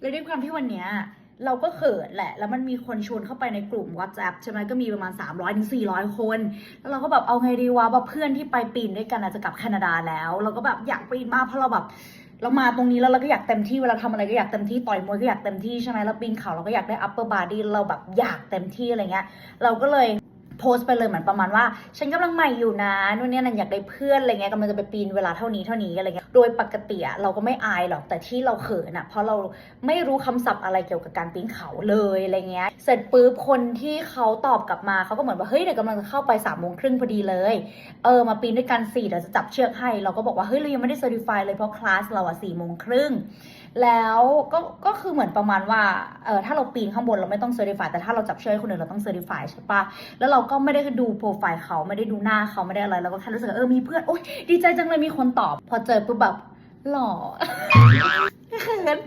แล้วด้วยความที่วันเนี้ยเราก็เขินแหละ แล้วมันมีคนชวนเข้าไปในกลุ่ม WhatsApp ใช่ไหมก็มีประมาณ 300ถึง400คน แล้วเราก็แบบเอาไงดีวะว่าเพื่อนที่ไปปีนด้วยกันอาจจะกลับแคนาดาแล้ว เราก็แบบอยากปีนมากเพราะเราแบบเรามาตรงนี้แล้วเราก็อยากเต็มที่เวลาทำอะไรก็อยากเต็มที่ต่อยมวยก็อยากเต็มที่ใช่ไหมแล้วปีนเขาเราก็อยากได้ upper body เราแบบอยากเต็มที่อะไรเงี้ย เราก็เลย โพสต์ไปเลยเหมือนประมาณว่า ฉันกำลังใหม่อยู่นะนู่นเนี่ยนั่นอยากได้เพื่อนอะไรเงี้ยกำลังจะไปปีนเวลาเท่านี้เท่านี้อะไรเงี้ยโดยปกติอะเราก็ไม่อายหรอกแต่ที่เราเขินอะเพราะเราไม่รู้คำศัพท์อะไรเกี่ยวกับการปีนเขาเลยอะไรเงี้ยเสร็จปุ๊บคนที่เขาตอบกลับมาเขาก็เหมือนว่าเฮ้ยเดี๋ยวกำลังจะเข้าไปสามโมงครึ่งพอดีเลยเออมาปีนด้วยกันสี่เดี๋ยวจะจับเชือกให้เราก็บอกว่าเฮ้ยเรายังไม่ได้เซอร์ติฟายเลยเพราะคลาสเราอะสี่โมงครึ่งแล้วก็ก็คือเหมือนประมาณว่าเออถ้าเราปีนข้างบนเราไม่ต้องเซอร์ติฟายแต่ถ้าเราจับเชือกคนอื่นเราต้องเซอร์ติฟายใช่ปะแล้วเราก็ไม่ได้ดูโปรไฟล์เขาไม่ได้ดูหน้าเขาไม่ได้อะไรแล้วก็แค่รู้สึกว่าเออมีเพื่อนโอ๊ยดีใจจังเลยมีคนตอบ พอเจอปุ๊บแบบหล่อเขิน